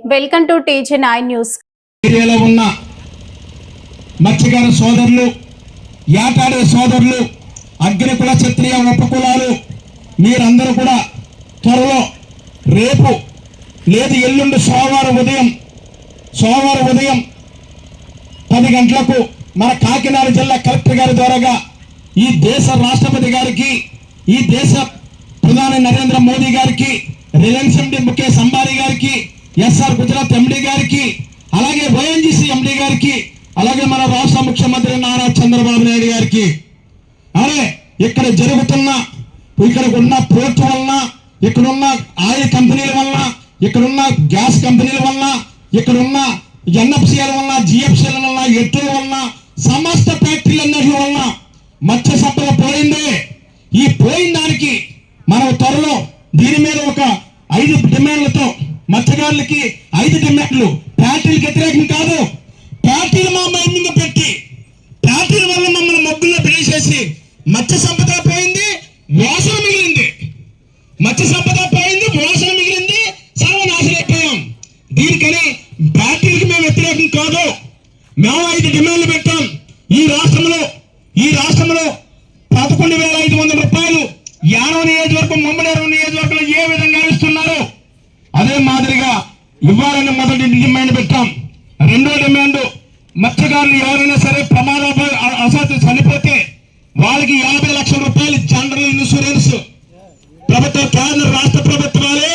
Welcome to TG nine news ఏరియాలో ఉన్న మత్స్యకార సోదరులు యాటాడే సోదరులు అగ్నికుల క్షత్రియ ఉపకులాలు మీరందరూ కూడా త్వరలో రేపు లేదు ఎల్లుండి సోమవారం ఉదయం సోమవారం ఉదయం పది గంటలకు మన కాకినాడ జిల్లా కలెక్టర్ గారి ద్వారాగా ఈ దేశ రాష్ట్రపతి గారికి ఈ దేశ ప్రధాని నరేంద్ర మోదీ గారికి రిలయన్స్ ఎండి ముఖేష్ అంబానీ గారికి ఎస్ఆర్ గుజరాత్ ఎండి గారికి అలాగే వైఎన్జీసీ ఎండి గారికి అలాగే మన రాష్ట్ర ముఖ్యమంత్రి నారా చంద్రబాబు నాయుడు గారికి. అరే ఇక్కడ జరుగుతున్న ఇక్కడ ఉన్న పోర్ట్ వలన ఇక్కడ ఉన్న ఆయిల్ కంపెనీల వలన ఇక్కడ ఉన్న గ్యాస్ కంపెనీల వలన ఇక్కడ ఉన్న ఎన్ఎఫ్సిఎల్ వలన జిఎఫ్సిఎల్ వలన ఎట్ల వలన సమస్త ఫ్యాక్టరీలన్నిటి వలన మత్స్య సంపద పోయింది. ఈ పోయిన దానికి మనం త్వరలో దీని మీద ఒక ఐదు డిమాండ్లతో మత్స్యకారులకి ఐదు డిమాండ్లు. ఫ్యాక్టరీలకు వ్యతిరేకం కాదు. ఫ్యాక్టరీలు మా మైండ్ మీద పెట్టి ఫ్యాక్టరీల వల్ల మమ్మల్ని మబ్బుల్లో పిలిచేసి మత్స్య సంపద పోయి మేము ఐదు డిమాండ్లు పెట్టాం. ఈ రాష్ట్రంలో ఈ రాష్ట్రంలో పదకొండు వేల ఐదు వందల రూపాయలు యానవ నియోజకవర్గం మమ్మడేరు నియోజకవర్గంలో ఏ విధంగా ఇస్తున్నారో అదే మాదిరిగా ఇవ్వాలని మొదటి డిమాండ్ పెట్టాం. రెండో డిమాండ్ మత్స్యకారులు ఎవరైనా సరే ప్రమాద అసలు చనిపోతే వాళ్ళకి యాభై లక్షల రూపాయలు జనరల్ ఇన్సూరెన్స్. ప్రభుత్వ కేంద్ర రాష్ట్ర ప్రభుత్వాలే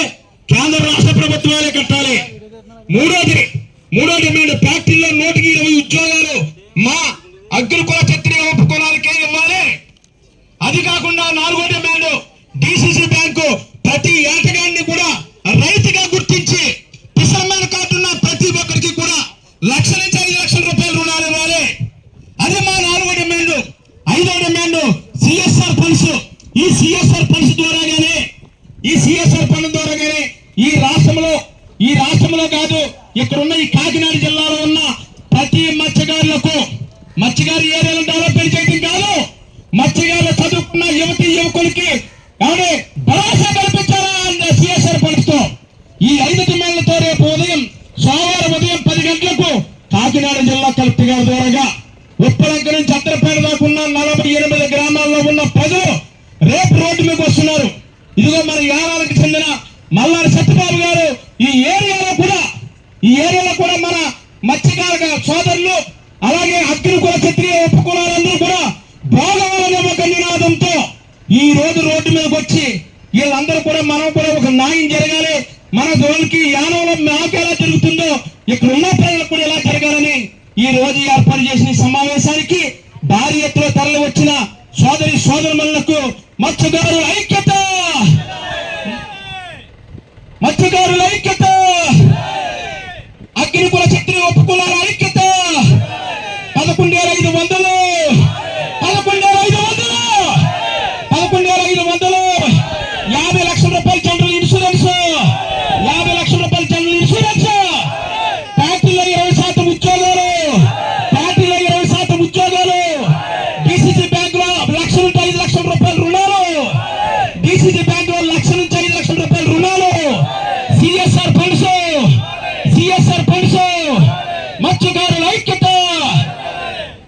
కేంద్ర రాష్ట్ర ప్రభుత్వాలే కట్టాలి. మూడోది మూడో డిమాండ్ ఫ్యాక్టరీలో నూటికి ఇరవై ఉద్యోగాలు. మా అగ్రికుల క్షత్రియ ఉపకులాలకే ఇవ్వాలి అది కాకుండా నాలుగో డిమాండ్ డిసిసి బ్యాంకు. ప్రతి ఏటగాడిని కూడా రైతుగా గుర్తించి కిసాన్ కార్డు ఉన్న ప్రతి ఒక్కరికి కూడా లక్ష నుంచి ఐదు లక్షల రూపాయల రుణాలు ఇవ్వాలి. అది మా నాలుగో డిమాండ్ ఐదో డిమాండ్ సిఎస్ఆర్ ఫండ్స్ ఈ సిఎస్ ఫండ్స్ ద్వారాగానే ఈ సిఎస్ఆర్ ఫండ్ ద్వారాగానే ఈ రాష్ట్రంలో ఈ రాష్ట్రంలో కాదు ఇక్కడ ఉన్న ఈ కాకినాడ జిల్లాలో ఉన్న ప్రతి మత్స్యకారులకు మత్స్యకారు ఏరియాలను డెవలప్మెంట్ చేయడం కాదు మత్స్యకారులు చదువుకున్న యువతి యువకులకి ఏమంటే భరోసా కల్పించారా అన్న సిఎస్ఆర్ పడుతూ ఈ ఐదు డిమాండ్లతో రేపు ఉదయం సోమవారం ఉదయం పది గంటలకు కాకినాడ జిల్లా కలెక్టర్ గారి ద్వారా ఉప్పలంక నుంచి అత్తరపేట దాకా ఉన్న నలభై ఎనిమిది గ్రామాల్లో ఉన్న ప్రజలు రేపు రోడ్డు మీకు వస్తున్నారు. ఇదిగో మన యానాలకు చెందిన మల్లారి సత్యబాబు గారు ఈ ఏ కూడా ఈ ఏరియాలో కూడా మన మత్స్యకార సోదరులు అలాగే అగ్నికుల క్షత్రియ ఉపకులాలందరూ కూడా భోగవాలనే ఒక నినాదంతో ఈ రోజు రోడ్డు మీదకి వచ్చి వీళ్ళందరూ కూడా మనం కూడా ఒక న్యాయం జరగాలి. మన జోలికి యానంలో మాకు ఎలా జరుగుతుందో ఇక్కడ ఉన్న ప్రజలకు కూడా ఎలా జరగాలని ఈ రోజు ఏర్పాటు చేసిన సమావేశానికి భారీ ఎత్తులో తరలి వచ్చిన సోదరి సోదరులకు మత్స్యకారుల ఐక్యత మత్స్యకారుల ఐక్యత అగ్నికుల క్షత్రియ ఉపకులాల ఐక్యత పదకొండు వేల ఐదు వందలు